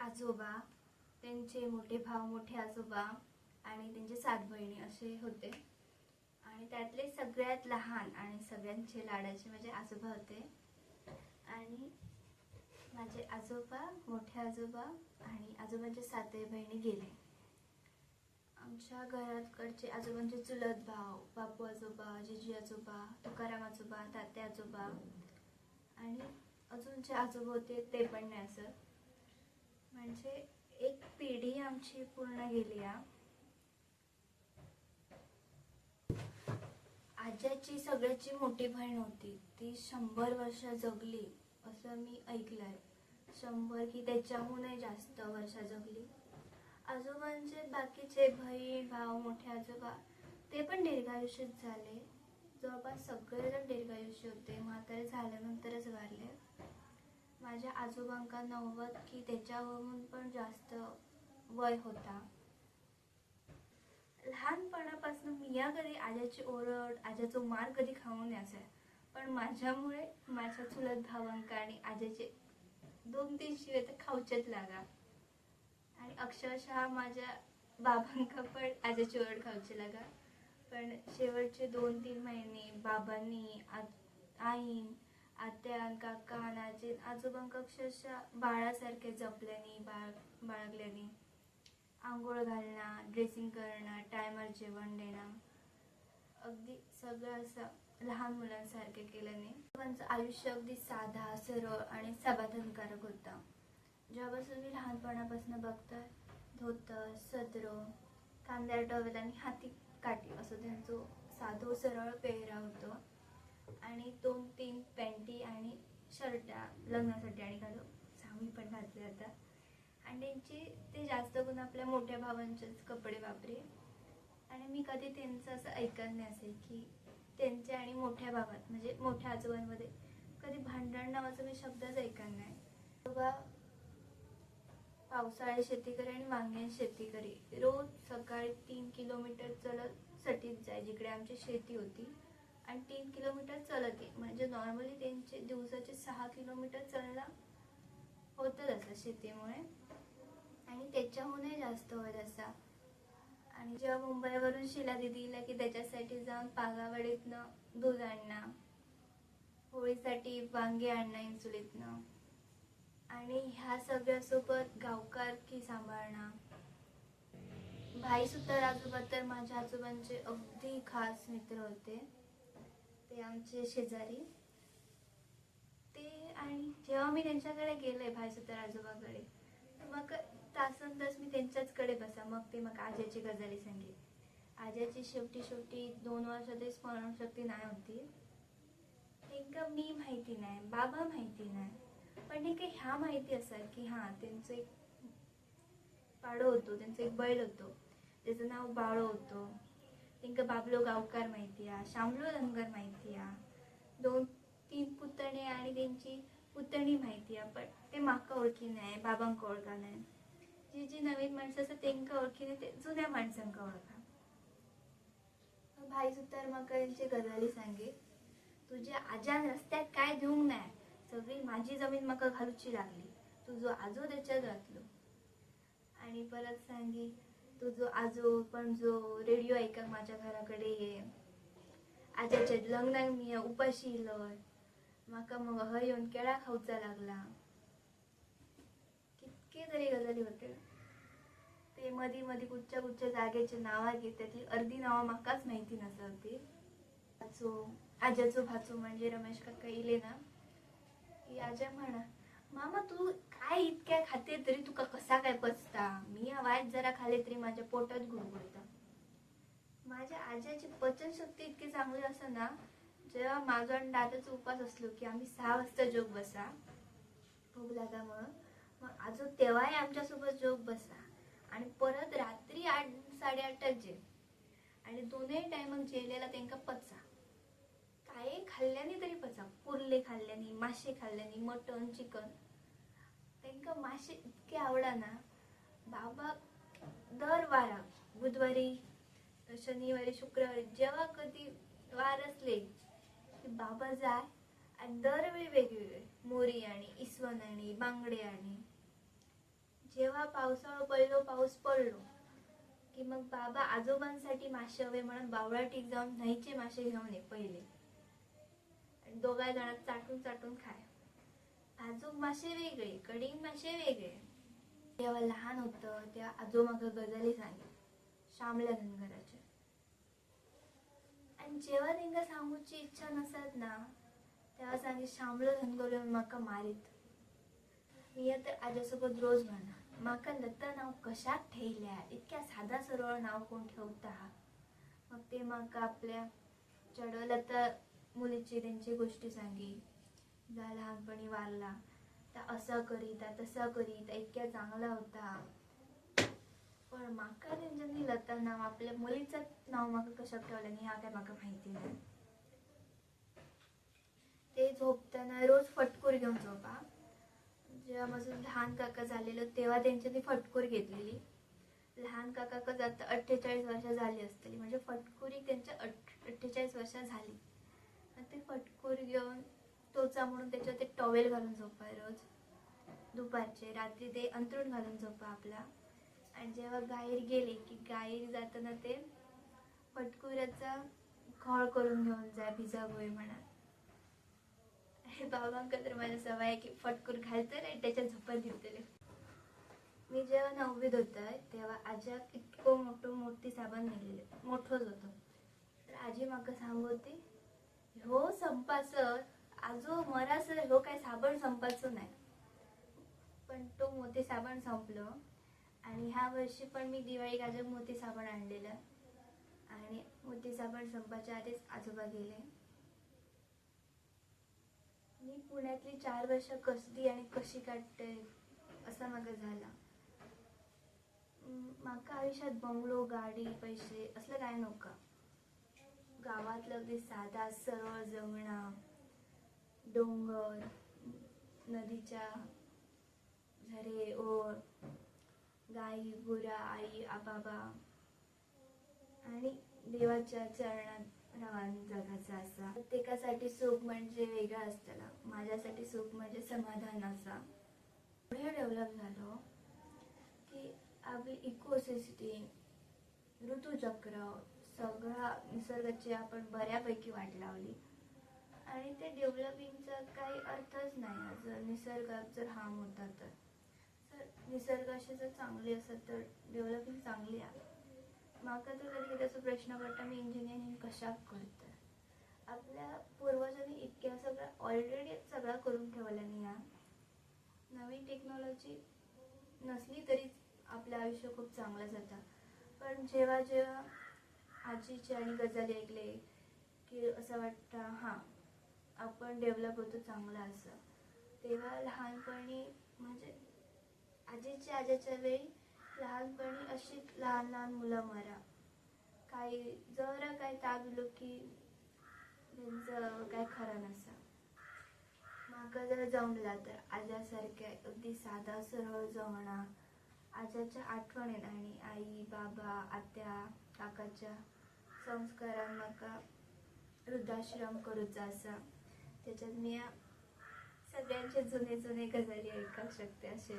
आजोबा त्यांचे मोठे भाव मोठे आजोबा आणि त्यांचे सात बहिणी असे होते. आणि त्यातले सगळ्यात लहान आणि सगळ्यांचे लाडाचे माझे आजोबा होते. आणि माझे आजोबा मोठे आजोबा आणि आजोबांचे सातही बहिणी गेले. आमच्या घराकडचे आजोबांचे चुलत भाव बापू आजोबा जिजी आजोबा तुकाराम आजोबा तात्या आजोबा आणि अजून जे आजोबा होते ते पण नाही असं. म्हणजे एक पिढी आमची पूर्ण गेली आजाची आज्याची सगळ्याची मोठी बहीण होती. ती शंभर वर्ष जगली असं मी ऐकलंय. शंभर की त्याच्याहूनही जास्त वर्ष जगली. आजोबांचे बाकीचे बहीण भाव मोठे आजोबा ते पण दीर्घायुष्यच झाले. जवळपास सगळेजण दीर्घायुष्य होते. म्हातारे झाल्यानंतरच वारले. माझ्या आजोबांका नव्वद की त्याच्यावरून पण जास्त वय होता. लहानपणापासून मी या कधी आज्याची ओरड आज्याचो मार कधी खाऊन असे पण माझ्यामुळे माझ्या चुलत भावांका आणि आज्याचे दोन तीन शिवे तर खाऊचेच लागा. आणि अक्षरशः माझ्या बाबांका पण आज्याची ओरड खाऊची लागा. पण शेवटचे दोन तीन महिने बाबांनी आ- आईन आत्यान काका आजीन आजोबांका अक्षरशः बाळासारखे जपल्यानी बाळ बाळगल्याने आंघोळ घालणं ड्रेसिंग करणं टायमर जेवण देणं अगदी सगळं असं लहान मुलांसारखे केल्याने त्यांचं आयुष्य अगदी साधा सरळ आणि समाधानकारक होता. जेव्हापासून मी लहानपणापासून बघतोय धोतर सदरो कांद्या टवेल आणि हाती काठी असं त्यांचं साधो सरळ पेहरा होतो. आणि दोन तीन पॅन्टी आणि शर्टा लग्नासाठी आणि घालू सावळी पण घातली आता. आणि त्यांचे ते जास्त करून आपल्या मोठ्या भावांचेच कपडे वापरे आणि मी कधी त्यांचं असं ऐकत नाही असेल की त्यांच्या आणि मोठ्या भावात म्हणजे मोठ्या आजोबांमध्ये कधी भांडण नावाचा मी शब्दच ऐकत नाही. बाबा पावसाळ्यात शेती करे आणि वांग्यात शेती करे. रोज सकाळी तीन किलोमीटर चलत सटीत जाय जिकडे आमची शेती होती. आणि तीन किलोमीटर चलत ये म्हणजे नॉर्मली त्यांचे दिवसाचे सहा किलोमीटर चलणं होतच असं शेतीमुळे. आणि त्याच्याहूनही जास्त होत असा. आणि जेव्हा मुंबईवरून शिला दिदी की त्याच्यासाठी जाऊन पागावडीतनं दूध आणणं होळीसाठी वांगे आणणं इंसुलीतनं आणि ह्या सगळ्यासोबत गावकार की सांभाळणं. भाई सुद्धा आजोबा तर माझ्या आजोबांचे अगदी खास मित्र होते. ते आमचे शेजारी. ते आणि जेव्हा मी त्यांच्याकडे गेले भाई सुद्धा आजोबाकडे मग तासन तास मी त्यांच्याचकडे बसा. मग ते मग आज्याची गजाली सांगेल. आज्याची शेवटी शेवटी दोन वर्षातही स्मरणशक्ती नाही होती. त्यांका मी माहिती नाही बाबा माहिती नाही. पण ते काही ह्या माहिती असेल की हां त्यांचं एक पाडो होतो त्यांचं एक बैल होतो. त्याचं नाव बाळो होतं. त्यांका बाबलो गावकार माहिती आहे शामलो धनगर माहिती आहे. दोन तीन पुतणे आणि त्यांची पुतणी माहिती आहे पण ते माका ओळखी नाही बाबांका ओळखा नाही. जी जी नवीन माणसं असतात त्यांका ओळखी नाही ते जुन्या माणसांका ओळखा. भाई सुतार म्हाका त्यांची गजाली सांगे. तुझ्या आज्यान रस्त्यात काय देऊंक नाय सगळी माझी जमीन म्हाका घालूची लागली. तुझो आजो त्याच्यात घातलो. आणि परत सांगी तुझो आजो पणजो रेडिओ ऐकक माझ्या घराकडे ये. आज्याच्या लग्नाक मी उपाशी इलोय म्हाका मग हय येऊन केळा खाऊचा लागला. कितके तरी गजाली होते. ते मधी मधी कुठच्या कुठच्या जागेचे नावा घेत त्यातली अर्धी नावं म्हाकाच माहिती नसत. नसती आजो आज्याचो भाचो म्हणजे रमेश काका इले ना की आज्या म्हणा. मामा तू काय इतक्या खाते तरी तुका कसा काय पचता? मी या जरा खाले तरी माझ्या पोटात गुळगुळता माझ्या आज्याची पचनशक्ती इतकी चांगली असं ना जेव्हा माझा आणि दादाचा उपास असलो की आम्ही सहा वाजता जोग बसा. भूक लागा म्हणून मग आजो तेव्हाही आमच्यासोबत जोग बसा. आणि परत रात्री आठ साडेआठात जे आणि दोनही टायमाक जेवलेला त्यांना पचा. काय खाल्ल्याने तरी पचा कुर्ले खाल्ल्याने मासे खाल्ल्याने मटन चिकन. त्यांका मासे इतके आवडा ना बाबा दर वारा बुधवारी शनिवारी शुक्रवारी जेव्हा कधी वार असले की बाबा जाय आणि दरवेळी वेगवेगळे मोरी आणि इसवण आणि बांगडे आणि जेव्हा पावसाळो पडलो पाऊस पडलो की मग बाबा आजोबांसाठी मासे हवे म्हणून बावळाटीक जाऊन न्हायचे मासे घेऊन ये पहिले. दोघा जणात चाटून चाटून खाय. आजोब मासे वेगळे कडीन मासे वेगळे. तेव्हा लहान होतं तेव्हा आजोबाग गजाली सांगे श्यामल्या धनगराचे आणि जेव्हा तेंका सांगूची इच्छा नसत ना तेव्हा सांगे श्यामला धनगर येऊन म्हाका मारीत. मी तर आज्यासोबत रोज म्हणा. म्हाका लता नाव कशात ठेयल्या इतक्या साधा सरळ नाव कोण ठेवता? मग ते म्हाका आपल्या चढवलं तर मुलीचे त्यांची गोष्टी सांगी. जा लहानपणी वारला तर असं करीता तसं करीता इतक्या चांगला होता. पण माका त्यांच्यानी लता नाव आपल्या मुलीचं नाव माका कशाक ठेवलं नाही हा काय माका माहिती नाही. ते झोपताना रोज फटकूर घेऊन झोपा. जेव्हा माझं लहान काका झालेलं तेव्हा त्यांच्यानी फटकूर घेतलेली. लहान काका जाता अठ्ठेचाळीस वर्ष झाली असतली म्हणजे फटकुरी त्यांच्या अठ्ठेचाळीस वर्ष झाली. ते घेऊन तो म्हणून त्याच्यावर ते टॉवेल घालून झोपाय रोज. दुपारचे रात्री ते अंथरूण घालून झोपा आपला. आणि जेव्हा गाईर गेले की गाईर जाताना ते फटकुऱ्याचा खळ करून घेऊन जाय गोय म्हणा. अरे बाबांका तर माझ्या सवय आहे की फटकूर घालतले आणि त्याच्या झोपात घेतले मी जेव्हा नववीत होतं तेव्हा आज्याक इतकं मोठं मोठी साबण नेलेले. मोठंच होतं. तर आजी माका सांगू होती संपाचं आजो मरासर ह्यो काय साबण संपाचं नाही. पण तो मोती साबण संपलं. आणि ह्या वर्षी पण मी दिवाळी आजोक मोती साबण आणलेलं. आणि मोती साबण संपायच्या आधीच आजोबा गेले. मी पुण्यातली चार वर्ष कसली आणि कशी काढते असं म्हाका झाला. माका आयुष्यात बंगलो गाडी पैसे असलं काय नका गावातलं अगदी साधा सरळ जमणा डोंगर नदीच्या झरे ओळ गाई गुरा आई आबाबा आणि देवाच्या चरणात रवान जगाचा असा. प्रत्येकासाठी सुख म्हणजे वेगळा असताना माझ्यासाठी सुख म्हणजे समाधान असा पुढे डेव्हलप झालो की आपली इकोसिस्टीम ऋतुचक्र सगळा निसर्गाची आपण बऱ्यापैकी वाट लावली. आणि ते डेव्हलपिंगचा काही अर्थच नाही. जर निसर्गात जर हार्म होता तर. तर निसर्गाशी जर चांगली असत तर डेव्हलपिंग चांगली आहे. माका तर कधी कधी असं प्रश्न पडटा मी इंजिनिअरिंग कशाक करतय आपल्या पूर्वजांनी इतक्या सगळं ऑलरेडी सगळं करून ठेवल्याने या. नवीन टेक्नॉलॉजी नसली तरी आपलं आयुष्य खूप चांगलं जातं. पण जेव्हा जेव्हा आजीची आणि गजाली ऐकले की असं वाटतं हां आपण डेव्हलप होतो चांगलं असं. तेव्हा लहानपणी म्हणजे आजीच्या आजीच्या वेळी लहानपणी अशी लहान लहान मुलं मरा. काही जरा काही ताप दिलो की त्यांचं काय खरं नसा. माका जर जमला तर आज्यासारख्या अगदी साधा सरळ जमणा आज्याच्या आठवणीत आणि आई बाबा आत्या काकाच्या संस्कारान म्हाका वृद्धाश्रम करूचा असा त्याच्यात मी सगळ्यांचे जुने जुने गजाली ऐकू शकते असे.